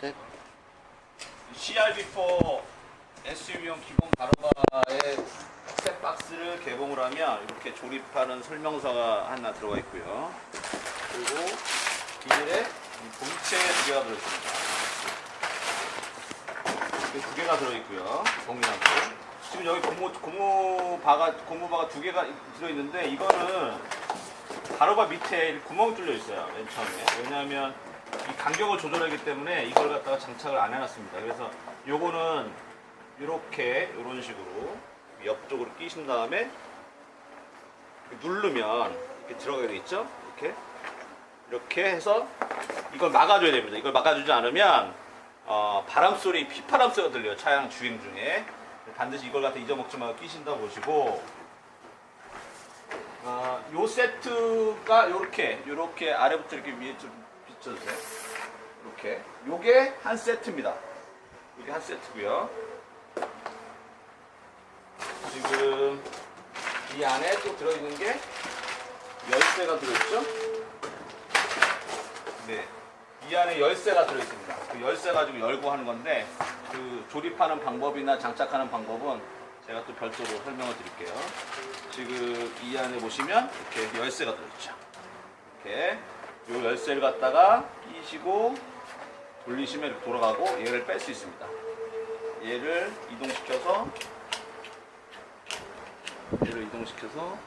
셋. CRV4 SUV용 기본 가로바의 스텝 박스를 개봉을 하면 이렇게 조립하는 설명서가 하나 들어가 있고요. 그리고 비닐에 이 본체 두 개가 들어있습니다. 두 개가 들어있고요. 동일하고. 지금 여기 고무, 고무 바가, 고무 바가 두 개가 들어있는데 이거는 가로바 밑에 구멍이 뚫려 있어요. 맨 처음에. 왜냐하면 이 간격을 조절하기 때문에 이걸 갖다가 장착을 안 해놨습니다. 그래서 요거는 이렇게 이런 식으로 옆쪽으로 끼신 다음에 누르면 이렇게 들어가게 돼 있죠? 이렇게 이렇게 해서 이걸 막아줘야 됩니다. 이걸 막아주지 않으면 어, 바람 소리, 휘파람 소리가 들려요. 차량 주행 중에 반드시 이걸 갖다 잊어먹지 말고 끼신다 보시고 어, 요 세트가 요렇게 요렇게 아래부터 이렇게 위에 좀 비춰주세요. 이렇게 요게 한 세트입니다. 이게 한 세트고요. 지금 이 안에 또 들어있는 게 열쇠가 들어있죠? 네. 이 안에 열쇠가 들어있습니다. 그 열쇠 가지고 열고 하는 건데 그 조립하는 방법이나 장착하는 방법은 제가 또 별도로 설명을 드릴게요. 지금 이 안에 보시면 이렇게 열쇠가 들어있죠. 이렇게 이 열쇠를 갖다가 끼시고 돌리시면 이렇게 돌아가고 얘를 뺄 수 있습니다. 얘를 이동시켜서 얘를 이동시켜서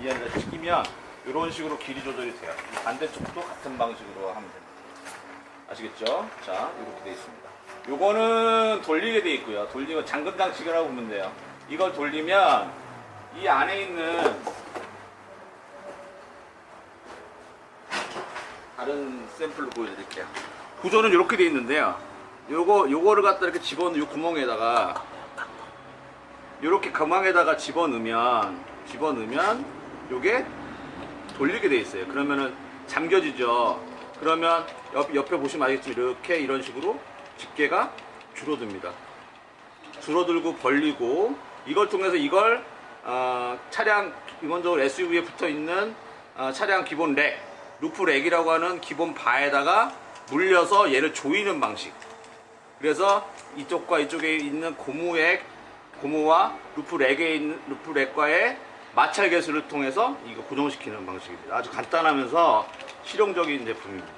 이 안에다 끼면 이런 식으로 길이 조절이 돼요. 이 반대쪽도 같은 방식으로 하면 됩니다. 아시겠죠? 자, 이렇게 돼 있습니다. 요거는 돌리게 돼 있고요. 돌리면 잠금 장치라고 보면 돼요. 이걸 돌리면 이 안에 있는 다른 샘플로 보여드릴게요. 구조는 이렇게 돼 있는데요. 요거 요거를 갖다 이렇게 집어넣은 요 구멍에다가 이렇게 구멍에다가 집어넣으면 집어넣으면 요게 돌리게 돼 있어요. 그러면은 잠겨지죠. 그러면 옆, 옆에 보시면 알겠지만 이렇게 이런 식으로 집게가 줄어듭니다. 줄어들고 벌리고 이걸 통해서 이걸 어, 차량 기본적으로 SUV에 붙어 있는 어, 차량 기본 렉, 루프 렉이라고 하는 기본 바에다가 물려서 얘를 조이는 방식. 그래서 이쪽과 이쪽에 있는 고무액, 고무와 루프 렉에 있는 루프 렉과의 마찰 개수를 통해서 이거 고정시키는 방식입니다. 아주 간단하면서 실용적인 제품입니다.